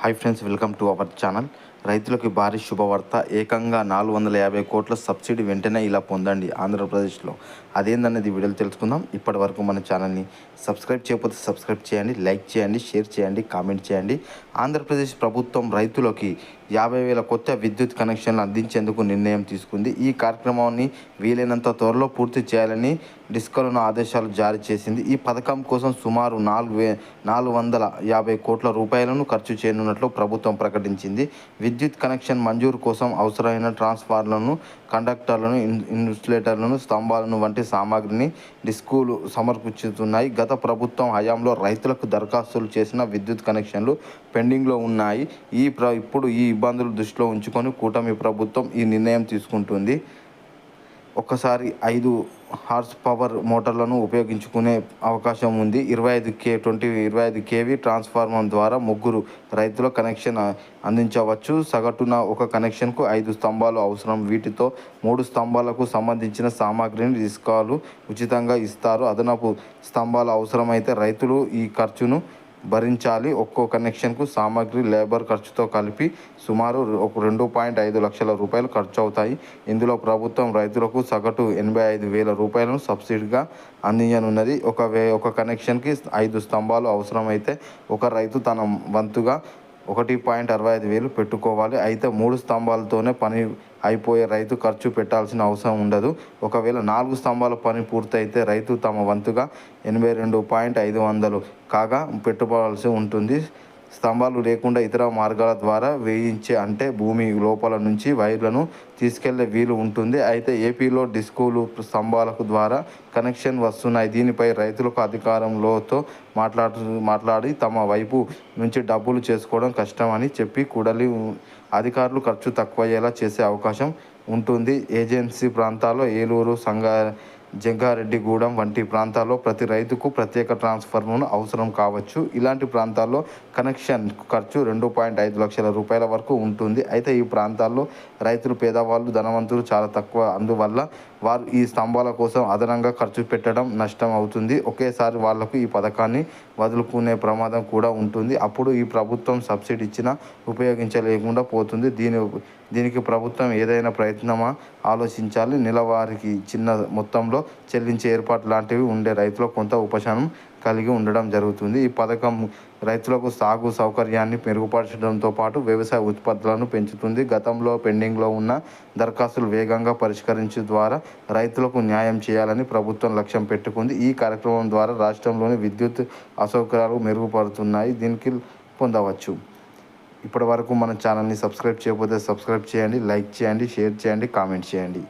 Hi friends welcome to our channel రైతులకు భారీ శుభవార్త. ఏకంగా నాలుగు వందల యాభై కోట్ల సబ్సిడీ వెంటనే ఇలా పొందండి ఆంధ్రప్రదేశ్లో. అదేందనేది వీడియోలు తెలుసుకుందాం. ఇప్పటి వరకు మన ఛానల్ని సబ్స్క్రైబ్ చేయకపోతే సబ్స్క్రైబ్ చేయండి లైక్ చేయండి షేర్ చేయండి కామెంట్ చేయండి. ఆంధ్రప్రదేశ్ ప్రభుత్వం రైతులకి యాభై వేల కొత్త విద్యుత్ కనెక్షన్లు అందించేందుకు నిర్ణయం తీసుకుంది. ఈ కార్యక్రమాన్ని వీలైనంత త్వరలో పూర్తి చేయాలని డిస్కలను ఆదేశాలు జారీ చేసింది. ఈ పథకం కోసం సుమారు నాలుగు వే నాలుగు వందల యాభై కోట్ల రూపాయలను ఖర్చు చేయనున్నట్లు ప్రభుత్వం ప్రకటించింది. విద్యుత్ కనెక్షన్ మంజూరు కోసం అవసరమైన ట్రాన్స్ఫార్మర్లను కండక్టర్లను ఇన్- ఇన్సులేటర్లను స్తంభాలను వంటి సామాగ్రిని డిస్కులు సమర్పించుతున్నాయి గత ప్రభుత్వం హయాంలో రైతులకు దరఖాస్తులు చేసిన విద్యుత్ కనెక్షన్లు పెండింగ్లో ఉన్నాయి. ఈ ప్ర ఇప్పుడు ఈ ఇబ్బందులు దృష్టిలో ఉంచుకొని కూటమి ప్రభుత్వం ఈ నిర్ణయం తీసుకుంటుంది. ఒక్కసారి ఐదు హార్స్ పవర్ మోటార్లను ఉపయోగించుకునే అవకాశం ఉంది. ఇరవై ఐదు కే ట్వంటీ ఇరవై ఐదు కేవీ ట్రాన్స్ఫార్మర్ ద్వారా ముగ్గురు రైతుల కనెక్షన్ అందించవచ్చు. సగటున ఒక కనెక్షన్కు ఐదు స్తంభాలు అవసరం. వీటితో మూడు స్తంభాలకు సంబంధించిన సామాగ్రిని డిస్కాలు ఉచితంగా ఇస్తారు. అదనపు స్తంభాలు అవసరమైతే రైతులు ఈ ఖర్చును భరించాలి. ఒక్కో కనెక్షన్కు సామాగ్రి లేబర్ ఖర్చుతో కలిపి సుమారు ఒక రెండు పాయింట్ ఐదు లక్షల రూపాయలు ఖర్చు అవుతాయి ఇందులో ప్రభుత్వం రైతులకు సగటు ఎనభై ఐదు వేల రూపాయలను సబ్సిడీగా అందించనున్నది. ఒక వే ఒక కనెక్షన్కి ఐదు స్తంభాలు అవసరమైతే ఒక రైతు తన వంతుగా ఒకటి పాయింట్ అరవై ఐదు వేలు పెట్టుకోవాలి. అయితే మూడు స్తంభాలతోనే పని అయిపోయే రైతు ఖర్చు పెట్టాల్సిన అవసరం ఉండదు. ఒకవేళ నాలుగు స్తంభాల పని పూర్తయితే రైతు తమ వంతుగా ఎనభై రెండు పాయింట్ ఐదు వందలు కాగా పెట్టుకోవాల్సి ఉంటుంది. స్తంభాలు లేకుండా ఇతర మార్గాల ద్వారా వేయించే అంటే భూమి లోపల నుంచి వైర్లను తీసుకెళ్ళే వీలు ఉంటుంది. అయితే ఏపీలో డిస్కోలు స్తంభాలకు ద్వారా కనెక్షన్ వస్తున్నాయి. దీనిపై రైతులకు అధికారంలోతో మాట్లాడు మాట్లాడి తమ వైపు నుంచి డబ్బులు చేసుకోవడం కష్టమని చెప్పి కూడలి అధికారులు ఖర్చు తక్కువయ్యేలా చేసే అవకాశం ఉంటుంది. ఏజెన్సీ ప్రాంతాల్లో ఏలూరు సంగా జంగారెడ్డిగూడెం వంటి ప్రాంతాల్లో ప్రతి రైతుకు ప్రత్యేక ట్రాన్స్ఫార్మర్ను అవసరం కావచ్చు. ఇలాంటి ప్రాంతాల్లో కనెక్షన్ ఖర్చు రెండు పాయింట్ ఐదు లక్షల రూపాయల వరకు ఉంటుంది. అయితే ఈ ప్రాంతాల్లో రైతులు పేదవాళ్ళు ధనవంతులు చాలా తక్కువ. అందువల్ల వారు ఈ స్తంభాల కోసం అదనంగా ఖర్చు పెట్టడం నష్టం అవుతుంది. ఒకేసారి వాళ్ళకు ఈ పథకాన్ని వదులుకునే ప్రమాదం కూడా ఉంటుంది. అప్పుడు ఈ ప్రభుత్వం సబ్సిడీ ఇచ్చినా ఉపయోగించలేకుండా పోతుంది. దీని దీనికి ప్రభుత్వం ఏదైనా ప్రయత్నమా? ఆలోచించాలి. నెలవారికి చిన్న మొత్తంలో చెల్లించే ఏర్పాటు లాంటివి ఉండే రైతులకు కొంత ఉపశమనం కలిగి ఉండడం జరుగుతుంది. ఈ పథకం రైతులకు సాగు సౌకర్యాన్ని మెరుగుపరచడంతో పాటు వ్యవసాయ ఉత్పత్తులను పెంచుతుంది. గతంలో పెండింగ్లో ఉన్న దరఖాస్తులు వేగంగా పరిష్కరించే ద్వారా రైతులకు న్యాయం చేయాలని ప్రభుత్వం లక్ష్యం పెట్టుకుంది. ఈ కార్యక్రమం ద్వారా రాష్ట్రంలోని విద్యుత్ అసౌకర్యాలు మెరుగుపడుతున్నాయి. దీనికి పొందవచ్చు. ఇప్పటి వరకు మన ఛానల్ని సబ్స్క్రైబ్ చేయకపోతే సబ్స్క్రైబ్ చేయండి లైక్ చేయండి షేర్ చేయండి కామెంట్ చేయండి.